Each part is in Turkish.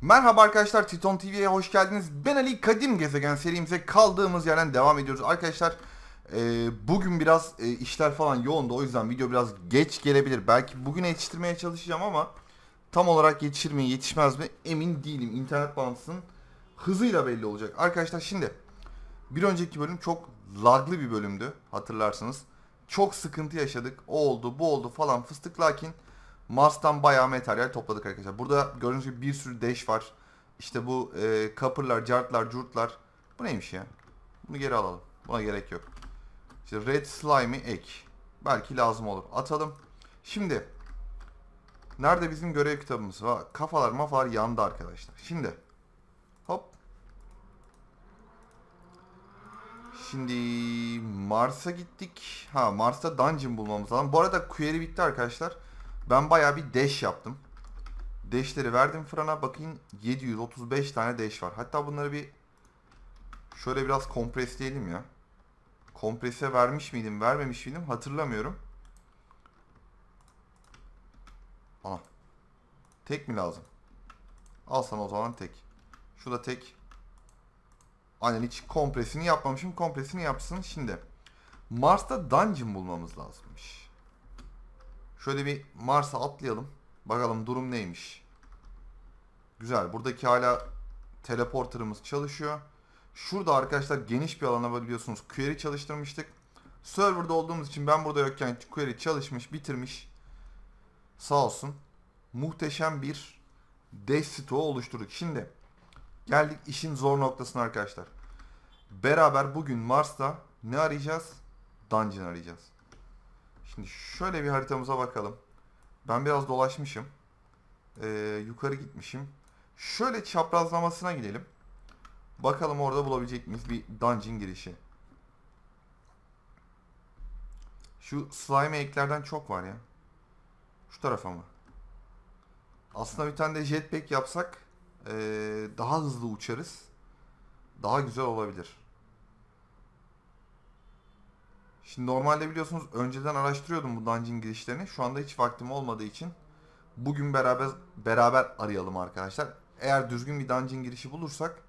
Merhaba arkadaşlar Titon TV'ye hoş geldiniz. Ben Ali Kadim Gezegen serimize kaldığımız yerden devam ediyoruz. Arkadaşlar e, bugün biraz e, işler falan yoğundu o yüzden video biraz geç gelebilir. Belki bugün yetiştirmeye çalışacağım ama tam olarak yetişir mi yetişmez mi emin değilim. İnternet bağlantısının hızıyla belli olacak. Arkadaşlar şimdi bir önceki bölüm çok laglı bir bölümdü hatırlarsınız. Çok sıkıntı yaşadık. O oldu bu oldu falan fıstık lakin Mars'tan bayağı materyal topladık arkadaşlar. Burada gördüğünüz gibi bir sürü dash var. İşte bu e, kapırlar, cartlar, curtlar. Bu neymiş ya? Bunu geri alalım. Buna gerek yok. İşte red slime'ı ek. Belki lazım olur. Atalım. Şimdi. Nerede bizim görev kitabımız var? Kafalar mafalar yandı arkadaşlar. Şimdi. Hop. Şimdi Mars'a gittik. Ha Mars'ta dungeon bulmamız lazım. Bu arada query bitti arkadaşlar. Ben bayağı bir dash yaptım. Dash'leri verdim fırına. Bakın 735 tane dash var. Hatta bunları bir şöyle biraz kompresleyelim ya. Komprese vermiş miydim, vermemiş miydim hatırlamıyorum. Ana. Tek mi lazım? Al sana o zaman tek. Şu da tek. Aynen hiç kompresini yapmamışım. Kompresini yapsın. Şimdi Mars'ta dungeon bulmamız lazımmış. Şöyle bir Mars'a atlayalım. Bakalım durum neymiş. Güzel. Buradaki hala teleporterımız çalışıyor. Şurada arkadaşlar geniş bir alana biliyorsunuz query çalıştırmıştık. Server'da olduğumuz için ben burada yokken query çalışmış, bitirmiş. Sağ olsun. Muhteşem bir dash stoğu oluşturduk. Şimdi geldik işin zor noktasına arkadaşlar. Beraber bugün Mars'ta ne arayacağız? Dungeon arayacağız. Şimdi şöyle bir haritamıza bakalım. Ben biraz dolaşmışım. Ee, yukarı gitmişim. Şöyle çaprazlamasına gidelim. Bakalım orada bulabilecek miyiz bir dungeon girişi. Şu slime eklerden çok var ya. Şu tarafa mı? Aslında bir tane de jetpack yapsak ee, daha hızlı uçarız. Daha güzel olabilir. Şimdi normalde biliyorsunuz önceden araştırıyordum bu dungeon girişlerini. Şu anda hiç vaktim olmadığı için bugün beraber beraber arayalım arkadaşlar. Eğer düzgün bir dungeon girişi bulursak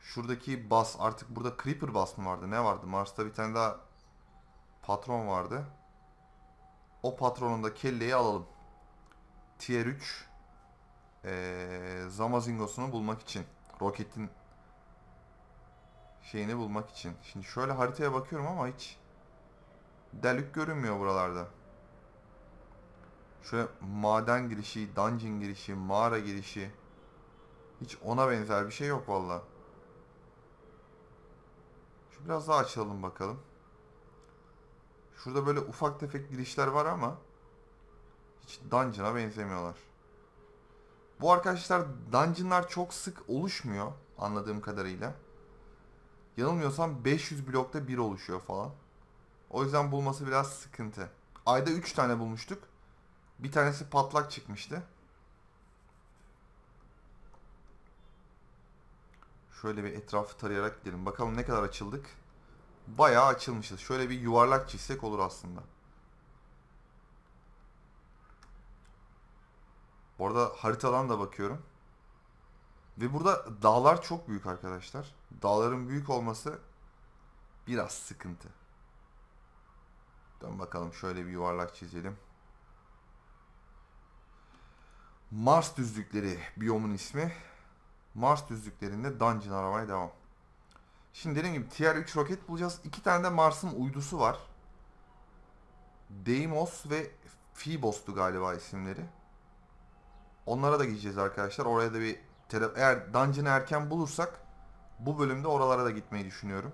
şuradaki bas artık burada creeper bas mı vardı ne vardı Mars'ta bir tane daha patron vardı. O patronun da kelleyi alalım. Tier 3 ee, Zamazingos'unu bulmak için. Roketin şeyini bulmak için. Şimdi şöyle haritaya bakıyorum ama hiç delik görünmüyor buralarda. Şöyle maden girişi, dungeon girişi, mağara girişi hiç ona benzer bir şey yok valla. Şu biraz daha açalım bakalım. Şurada böyle ufak tefek girişler var ama hiç dungeon'a benzemiyorlar. Bu arkadaşlar dungeon'lar çok sık oluşmuyor anladığım kadarıyla. Yanılmıyorsam 500 blokta bir oluşuyor falan. O yüzden bulması biraz sıkıntı. Ayda 3 tane bulmuştuk. Bir tanesi patlak çıkmıştı. Şöyle bir etrafı tarayarak gidelim. Bakalım ne kadar açıldık. Bayağı açılmışız. Şöyle bir yuvarlak çizsek olur aslında. Bu arada haritadan da bakıyorum. Ve burada dağlar çok büyük arkadaşlar. Dağların büyük olması biraz sıkıntı. Dön bakalım şöyle bir yuvarlak çizelim. Mars düzlükleri biyomun ismi. Mars düzlüklerinde dungeon aramaya devam. Şimdi dediğim gibi tier 3 roket bulacağız. İki tane de Mars'ın uydusu var. Deimos ve Phobos'tu galiba isimleri. Onlara da gideceğiz arkadaşlar. Oraya da bir eğer dungeon'ı erken bulursak bu bölümde oralara da gitmeyi düşünüyorum.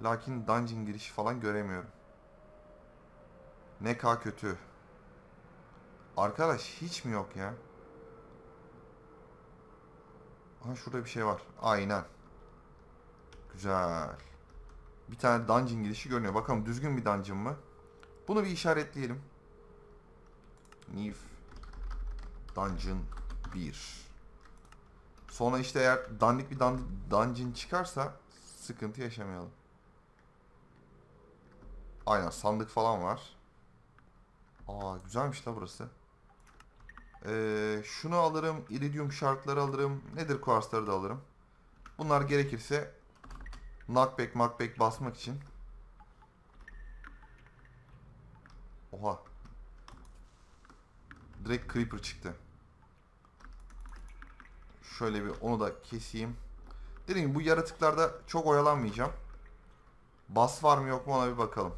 Lakin dungeon girişi falan göremiyorum. Ne ka kötü. Arkadaş hiç mi yok ya? Aha şurada bir şey var. Aynen. Güzel. Bir tane dungeon girişi görünüyor. Bakalım düzgün bir dungeon mı? Bunu bir işaretleyelim. New Dungeon 1. Sonra işte eğer dandik bir dun dungeon çıkarsa sıkıntı yaşamayalım. Aynen sandık falan var. Aa güzelmiş la burası. Ee, şunu alırım. iridium şartları alırım. Nedir kuarsları da alırım. Bunlar gerekirse knockback knockback basmak için. Oha. Direkt creeper çıktı. Şöyle bir onu da keseyim. Dediğim gibi bu yaratıklarda çok oyalanmayacağım. Bas var mı yok mu ona bir bakalım.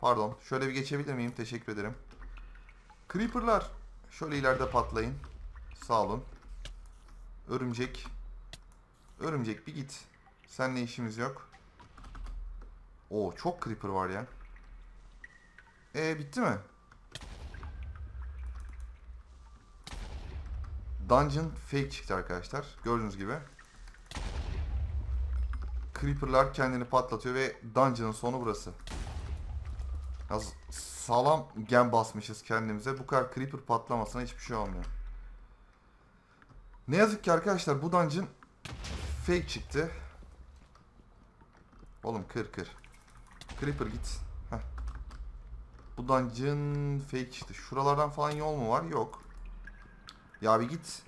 Pardon. Şöyle bir geçebilir miyim? Teşekkür ederim. Creeper'lar. Şöyle ileride patlayın. Sağ olun. Örümcek. Örümcek bir git. Seninle işimiz yok. Oo çok creeper var ya. E bitti mi? Dungeon fake çıktı arkadaşlar. Gördüğünüz gibi. Creeper'lar kendini patlatıyor ve Dungeon'ın sonu burası. Ya sağlam gen basmışız kendimize. Bu kadar Creeper patlamasına hiçbir şey olmuyor. Ne yazık ki arkadaşlar bu dungeon fake çıktı. Oğlum kır kır. Creeper git. Heh. Bu dungeon fake çıktı. Şuralardan falan yol mu var? Yok. Ya bir git.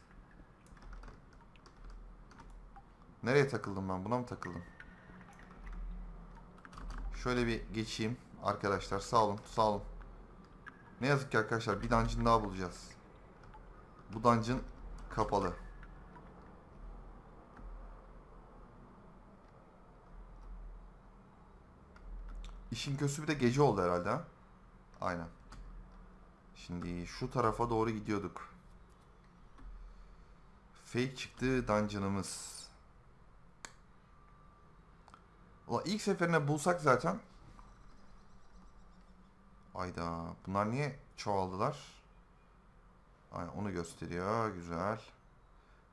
Nereye takıldım ben? Buna mı takıldım? Şöyle bir geçeyim arkadaşlar. Sağ olun, sağ olun. Ne yazık ki arkadaşlar bir dungeon daha bulacağız. Bu dungeon kapalı. İşin kötüsü bir de gece oldu herhalde ha? Aynen. Şimdi şu tarafa doğru gidiyorduk. Fake çıktı dungeon'ımız. Ulan ilk seferine bulsak zaten. Ayda bunlar niye çoğaldılar? Aynen onu gösteriyor. Güzel.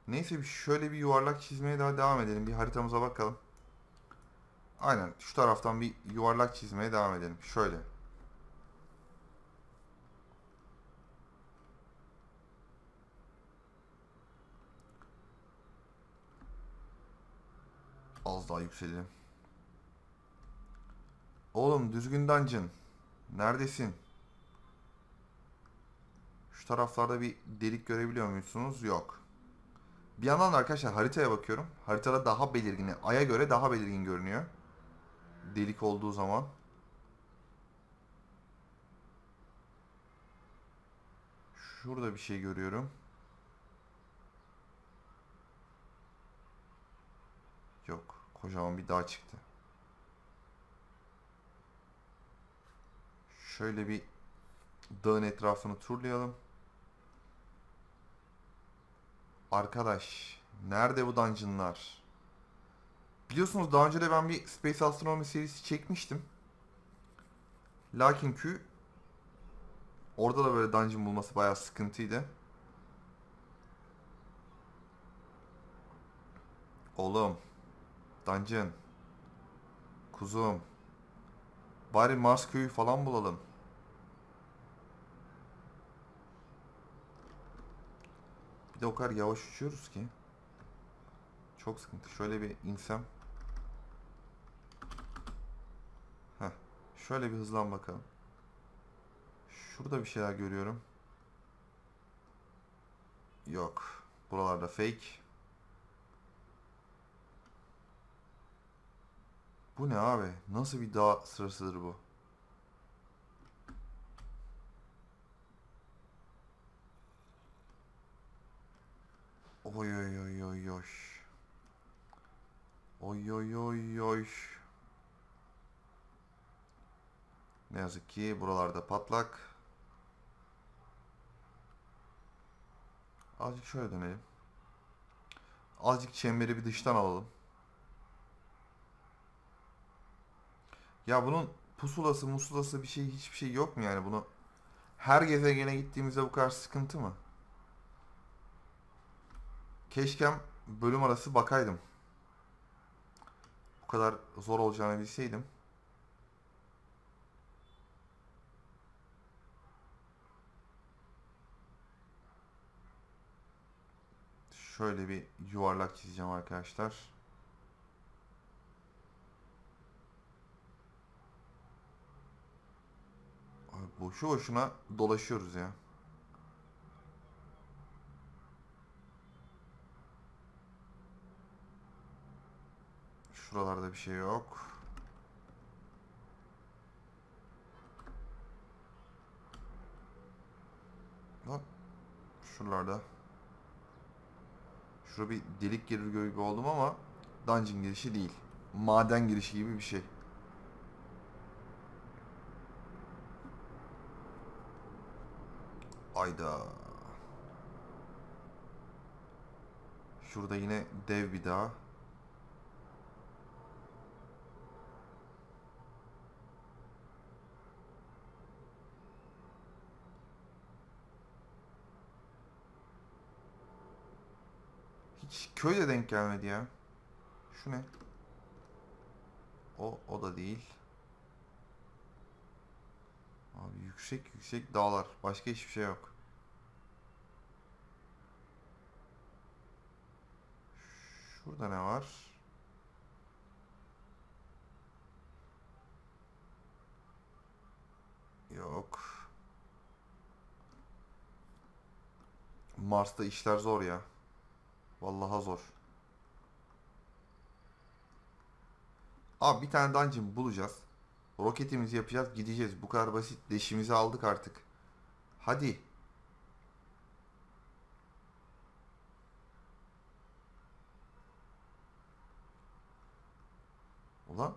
Neyse şöyle bir yuvarlak çizmeye daha devam edelim. Bir haritamıza bakalım. Aynen şu taraftan bir yuvarlak çizmeye devam edelim. Şöyle. Az daha yükselelim. Oğlum düzgün dungeon. Neredesin? Şu taraflarda bir delik görebiliyor musunuz? Yok. Bir yandan da arkadaşlar haritaya bakıyorum. Haritada daha belirgin. Ay'a göre daha belirgin görünüyor. Delik olduğu zaman. Şurada bir şey görüyorum. Yok. Kocaman bir dağ çıktı. Şöyle bir dağın etrafını turlayalım. Arkadaş, nerede bu dungeonlar? Biliyorsunuz daha önce de ben bir Space Astronomy serisi çekmiştim. Lakin ki orada da böyle dungeon bulması bayağı sıkıntıydı. Oğlum, dungeon, kuzum, bari Mars köyü falan bulalım. Bir de o kadar yavaş uçuyoruz ki. Çok sıkıntı. Şöyle bir insem. Heh. Şöyle bir hızlan bakalım. Şurada bir şeyler görüyorum. Yok. Buralarda fake. Bu ne abi? Nasıl bir dağ sırasıdır bu? Oy oy oy oy oy. Oy oy oy oy. Ne yazık ki buralarda patlak. Azıcık şöyle dönelim. Azıcık çemberi bir dıştan alalım. Ya bunun pusulası musulası bir şey hiçbir şey yok mu yani bunu her gezegene gittiğimizde bu kadar sıkıntı mı? Keşkem bölüm arası bakaydım. Bu kadar zor olacağını bilseydim. Şöyle bir yuvarlak çizeceğim arkadaşlar. Boşu boşuna dolaşıyoruz ya. Şuralarda bir şey yok. Bak. Şuralarda. Şurada bir delik gelir gibi oldum ama dungeon girişi değil. Maden girişi gibi bir şey. Ayda. Şurada yine dev bir dağ. Hiç köy de denk gelmedi ya. Şu ne? O, o da değil. Abi yüksek yüksek dağlar. Başka hiçbir şey yok. Şurada ne var? Yok. Mars'ta işler zor ya. Vallahi zor. Abi bir tane dungeon bulacağız. Roketimizi yapacağız, gideceğiz. Bu kadar basit. Deşimizi aldık artık. Hadi. Ulan.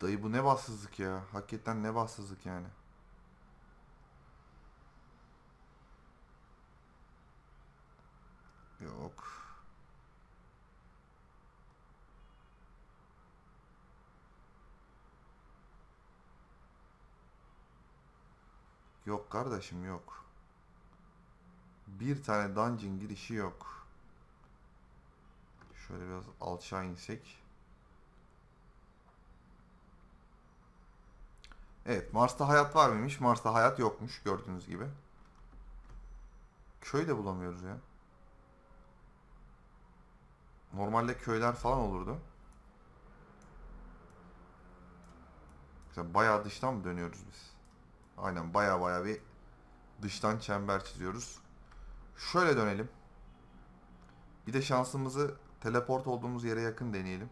Dayı bu ne bahtsızlık ya. Hakikaten ne bahtsızlık yani. Yok. Yok kardeşim yok. Bir tane dungeon girişi yok. Şöyle biraz alçağa insek. Evet Mars'ta hayat var mıymış? Mars'ta hayat yokmuş gördüğünüz gibi. Köy de bulamıyoruz ya. Normalde köyler falan olurdu. Mesela bayağı dıştan mı dönüyoruz biz? Aynen bayağı bayağı bir dıştan çember çiziyoruz. Şöyle dönelim. Bir de şansımızı teleport olduğumuz yere yakın deneyelim.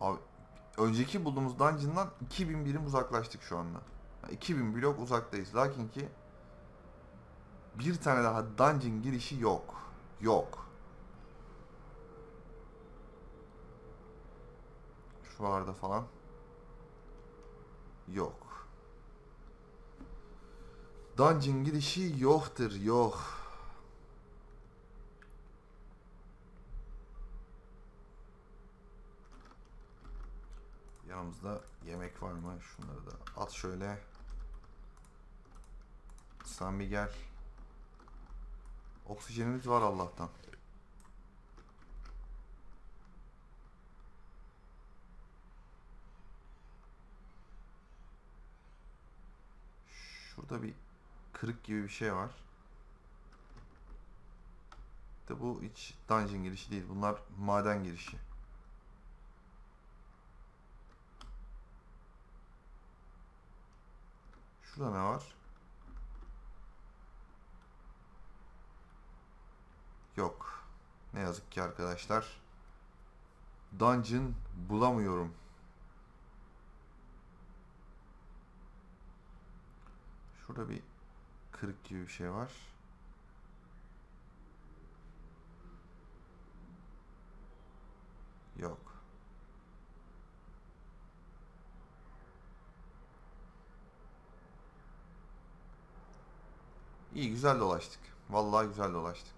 Abi önceki bulduğumuz dungeon'dan 2000 birim uzaklaştık şu anda. 2000 blok uzaktayız. Lakin ki bir tane daha dungeon girişi yok. Yok. Şuralarda falan. Yok. Dungeon girişi yoktur. Yok. Yanımızda yemek var mı? Şunları da at şöyle. Sen bir gel. Oksijenimiz var Allah'tan. Şurada bir kırık gibi bir şey var. De bu hiç dungeon girişi değil. Bunlar maden girişi. Şurada ne var? Yok. Ne yazık ki arkadaşlar. Dungeon bulamıyorum. Şurada bir kırık gibi bir şey var. Yok. İyi güzel dolaştık. Vallahi güzel dolaştık.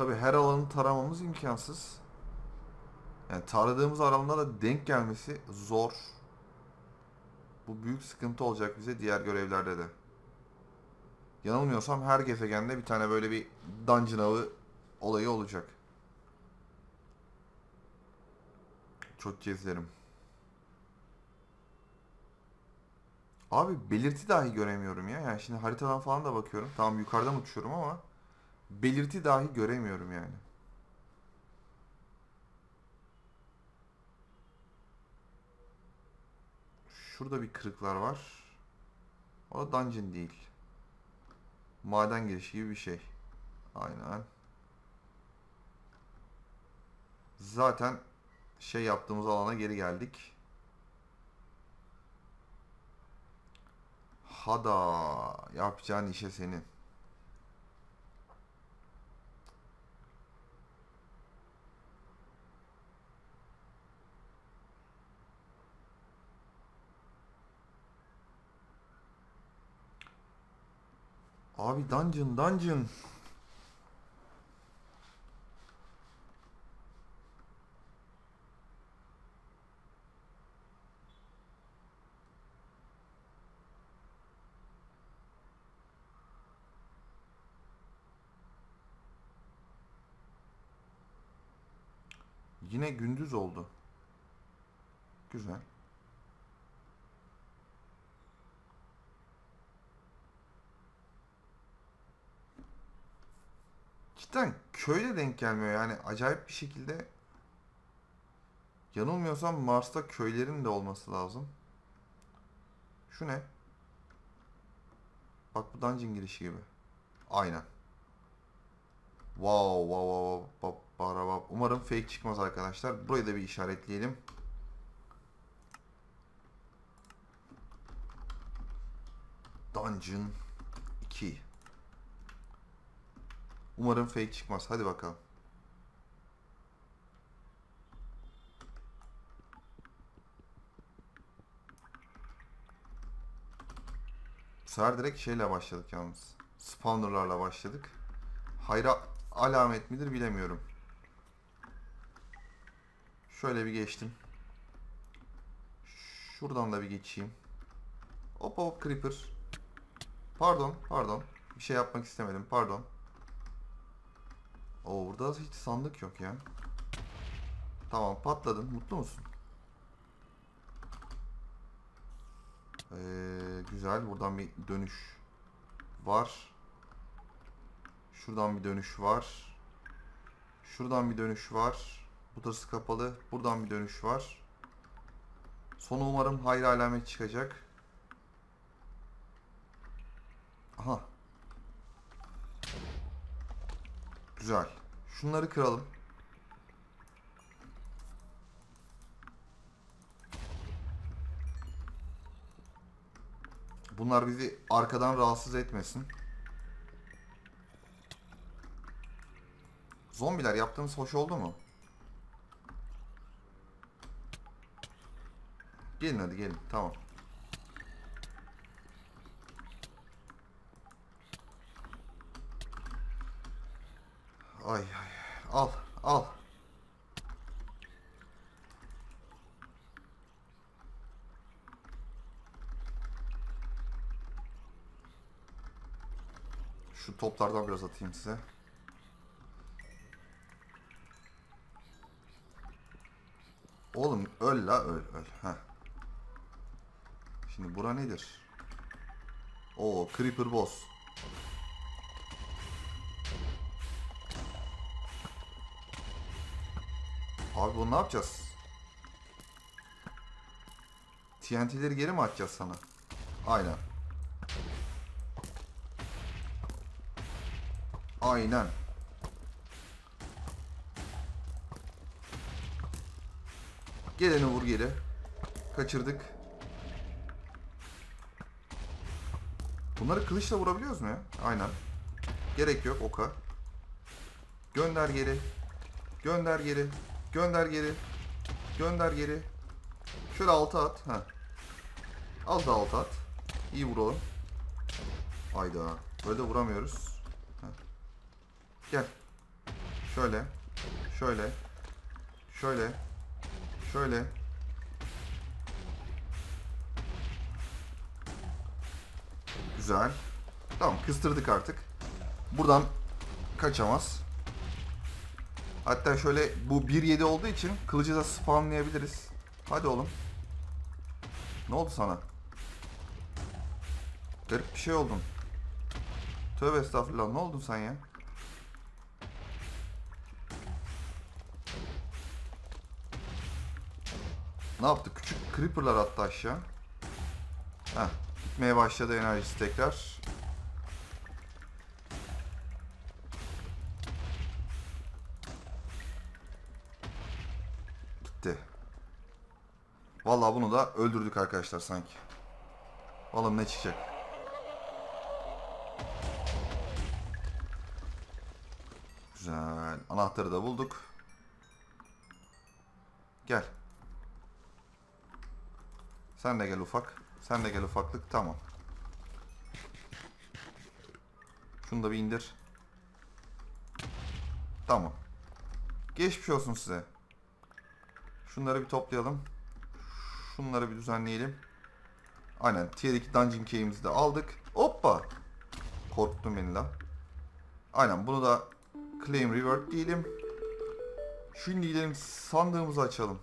Tabi her alanı taramamız imkansız. Yani taradığımız alanlara denk gelmesi zor. Bu büyük sıkıntı olacak bize diğer görevlerde de. Yanılmıyorsam her gezegende bir tane böyle bir dungeon avı olayı olacak. Çok gezerim. Abi belirti dahi göremiyorum ya. Yani şimdi haritadan falan da bakıyorum. Tamam yukarıdan uçuyorum ama belirti dahi göremiyorum yani. Şurada bir kırıklar var. O da dungeon değil. Maden girişi gibi bir şey. Aynen. Zaten şey yaptığımız alana geri geldik. Hada yapacağın işe senin. Abi dungeon dungeon. Yine gündüz oldu. Güzel. Cidden köyde denk gelmiyor yani acayip bir şekilde yanılmıyorsam Mars'ta köylerin de olması lazım. Şu ne? Bak bu dungeon girişi gibi. Aynen. Wow, wow, wow, wow, wow, wow. Umarım fake çıkmaz arkadaşlar. Burayı da bir işaretleyelim. Dungeon 2. Umarım fake çıkmaz. Hadi bakalım. Bu sefer direkt şeyle başladık yalnız. Spawnerlarla başladık. Hayra alamet midir bilemiyorum. Şöyle bir geçtim. Şuradan da bir geçeyim. Hop hop creeper. Pardon, pardon. Bir şey yapmak istemedim. Pardon. Oo burada hiç sandık yok ya. Tamam patladın. Mutlu musun? Ee, güzel. Buradan bir dönüş var. Şuradan bir dönüş var. Şuradan bir dönüş var. Burası kapalı. Buradan bir dönüş var. Sonu umarım hayır alamet çıkacak. Aha. Güzel. Şunları kıralım. Bunlar bizi arkadan rahatsız etmesin. Zombiler yaptığımız hoş oldu mu? Gelin hadi gelin. Tamam. Ay ay. Al al. Şu toplardan biraz atayım size. Oğlum öl la öl öl. Heh. Şimdi bura nedir? Oo Creeper Boss. Abi bunu ne yapacağız? TNT'leri geri mi atacağız sana? Aynen. Aynen. Geleni vur geri. Kaçırdık. Bunları kılıçla vurabiliyoruz mu ya? Aynen. Gerek yok oka. Gönder geri. Gönder geri. Gönder geri. Gönder geri. Şöyle alta at. Ha. Az da alta at. İyi vuralım. Hayda. Böyle vuramıyoruz. Ha. Gel. Şöyle. Şöyle. Şöyle. Şöyle. Güzel. Tamam kıstırdık artık. Buradan kaçamaz. Hatta şöyle bu 1.7 olduğu için kılıcı da spawnlayabiliriz. Hadi oğlum. Ne oldu sana? Garip bir şey oldun. Tövbe estağfurullah ne oldun sen ya? Ne yaptı? Küçük creeper'lar attı aşağı. Heh, gitmeye başladı enerjisi tekrar. Vallahi bunu da öldürdük arkadaşlar sanki. Bakalım ne çıkacak. Güzel. Anahtarı da bulduk. Gel. Sen de gel ufak. Sen de gel ufaklık. Tamam. Şunu da bir indir. Tamam. Geçmiş olsun size. Şunları bir toplayalım. Şunları bir düzenleyelim. Aynen. Tier 2 Dungeon Key'imizi de aldık. Hoppa. Korktun beni lan. Aynen bunu da Claim Reward diyelim. Şimdi gidelim sandığımızı açalım.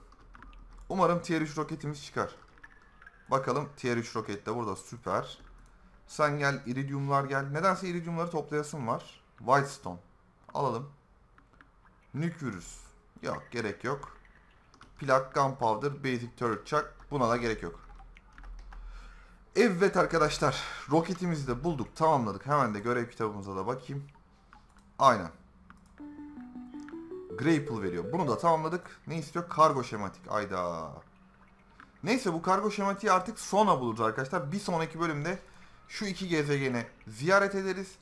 Umarım Tier 3 roketimiz çıkar. Bakalım Tier 3 roket de burada süper. Sen gel iridiumlar gel. Nedense iridiumları toplayasın var. Whitestone. Alalım. Nükvirüs. Yok gerek yok. Plak, Gunpowder, Basic Turret Chuck. Buna da gerek yok. Evet arkadaşlar. Roketimizi de bulduk. Tamamladık. Hemen de görev kitabımıza da bakayım. Aynen. Grapple veriyor. Bunu da tamamladık. Ne istiyor? Kargo şematik. Ayda. Neyse bu kargo şematiği artık sonra buluruz arkadaşlar. Bir sonraki bölümde şu iki gezegeni ziyaret ederiz.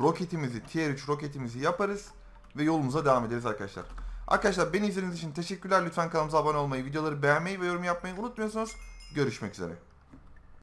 Roketimizi, Tier 3 roketimizi yaparız. Ve yolumuza devam ederiz arkadaşlar. Arkadaşlar beni izlediğiniz için teşekkürler. Lütfen kanalımıza abone olmayı, videoları beğenmeyi ve yorum yapmayı unutmuyorsunuz. Görüşmek üzere.